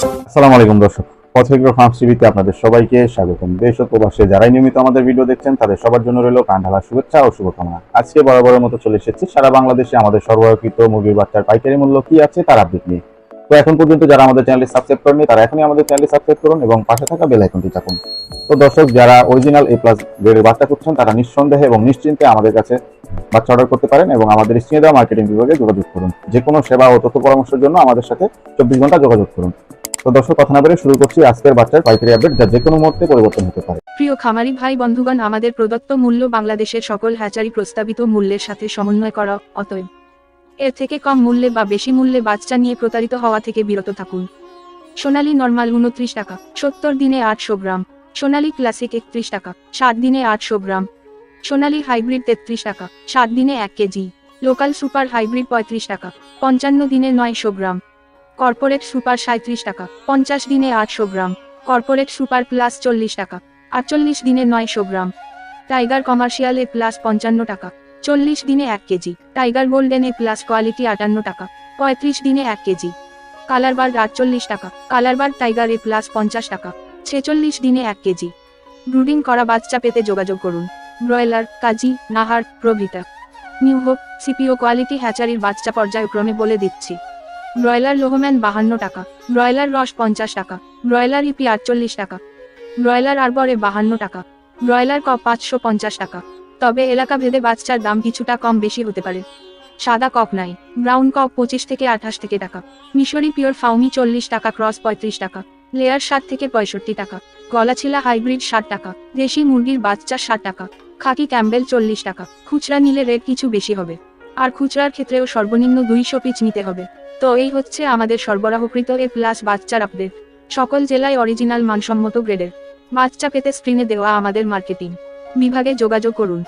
আসসালামু আলাইকুম দর্শক পথেগ্র ফার্মস টিভিতে আপনাদের সবাইকে স্বাগতম। দেশ ও প্রবাসে যারাই নিয়মিত আমাদের ভিডিও দেখছেন, তাদের সবার জন্য রইল কান্ডালা শুভেচ্ছা ও শুভকামনা। আজকে বরাবরের মতো চলে এসেছি। সারা বাংলাদেশে আমাদের সরবরাহকৃত মুরগির বাচ্চার পাইকারি মূল্য কি আছে তার আপডেট নিয়ে। তো এখন পর্যন্ত যারা আমাদের চ্যানেলটি সাবস্ক্রাইব করেনি তারা এখনই আমাদের চ্যানেলটি সাবস্ক্রাইব করুন এবং পাশে থাকা বেল আইকনটি চাপুন। তো দর্শক, যারা অরিজিনাল এ প্লাস গ্রেডের বাচ্চা করছেন তারা নিঃসন্দেহে এবং নিশ্চিন্তে আমাদের কাছে বাচ্চা অর্ডার করতে পারেন এবং আমাদের দেওয়া মার্কেটিং বিভাগে যোগাযোগ করুন। যে কোনো সেবা ও তথ্য পরামর্শের জন্য আমাদের সাথে চব্বিশ ঘণ্টা যোগাযোগ করুন। দর্শক, কথা না বেড়ে শুরু করছি আজকের বাচ্চার পাইকারি আপডেট যা যে কোনো মুহূর্তে পরিবর্তন হতে পারে। প্রিয় খামারি ভাই, বন্ধুগণ, আমাদের প্রদত্ত মূল্য বাংলাদেশের সকল হ্যাচারি প্রস্তাবিত মূল্যের সাথে সমন্বয় করা। অতএব, এর থেকে কম মূল্যে বা বেশি মূল্যে বাচ্চা নিয়ে প্রতারিত হওয়া থেকে বিরত থাকুন। সোনালী নর্মাল উনত্রিশ টাকা, সত্তর দিনে আটশো গ্রাম। সোনালী ক্লাসিক একত্রিশ টাকা সাত দিনে আটশো গ্রাম। সোনালী হাইব্রিড তেত্রিশ টাকা সাত দিনে এক কেজি। লোকাল সুপার হাইব্রিড পঁয়ত্রিশ টাকা, পঞ্চান্ন দিনে নয়শো গ্রাম। কর্পোরেট সুপার সাঁত্রিশ টাকা, পঞ্চাশ দিনে আটশো গ্রাম। কর্পোরেট সুপার প্লাস চল্লিশ টাকা, আটচল্লিশ দিনে নয়শো গ্রাম। টাইগার কমার্শিয়াল প্লাস পঞ্চান্ন টাকা, চল্লিশ দিনে এক KG. Tiger golden plus quality আটান্ন টাকা, পঁয়ত্রিশ দিনে এক কেজি। কালারবার আটচল্লিশ টাকা কালারবার টাইগার এ প্লাস পঞ্চাশ টাকা, ছেচল্লিশ দিনে এক কেজি। ব্রুডিং করা বাচ্চা পেতে যোগাযোগ করুন। ব্রয়লার, কাজী, নাহার, প্রভৃতা। নিউ হোপ, সিপিও কোয়ালিটি হ্যাচারির বাচ্চা পর্যায়ক্রমে বলে দিচ্ছি। ব্রয়লার লোহম্যান বাহান্ন টাকা। ব্রয়লার রস পঞ্চাশ টাকা। ব্রয়লার ইপি আটচল্লিশ টাকা। ব্রয়লার আরবরে বাহান্ন টাকা। ব্রয়লার কক পাঁচশো পঞ্চাশ টাকা। তবে এলাকা ভেদে বাচ্চার দাম কিছুটা কম বেশি হতে পারে। সাদা কক নাই। ব্রাউন কক পঁচিশ থেকে আঠাশ থেকে টাকা। মিশরি পিওর ফাউমি চল্লিশ টাকা, ক্রস পঁয়ত্রিশ টাকা। লেয়ার ষাট থেকে পঁয়ষট্টি টাকা। গলাছিলা হাইব্রিড ষাট টাকা। দেশি মুরগির বাচ্চা ষাট টাকা। খাকি ক্যাম্বেল চল্লিশ টাকা। খুচরা নিলে রেট কিছু বেশি হবে। আর খুচরার ক্ষেত্রেও সর্বনিম্ন দুইশো পিচ নিতে হবে। তো এই হচ্ছে আমাদের সরবরাহকৃত এ প্লাস বাচ্চার আপডেট সকল জেলায় অরিজিনাল মানসম্মত গ্রেডের বাচ্চা পেতে স্ক্রিনে দেওয়া আমাদের মার্কেটিং বিভাগে যোগাযোগ করুন।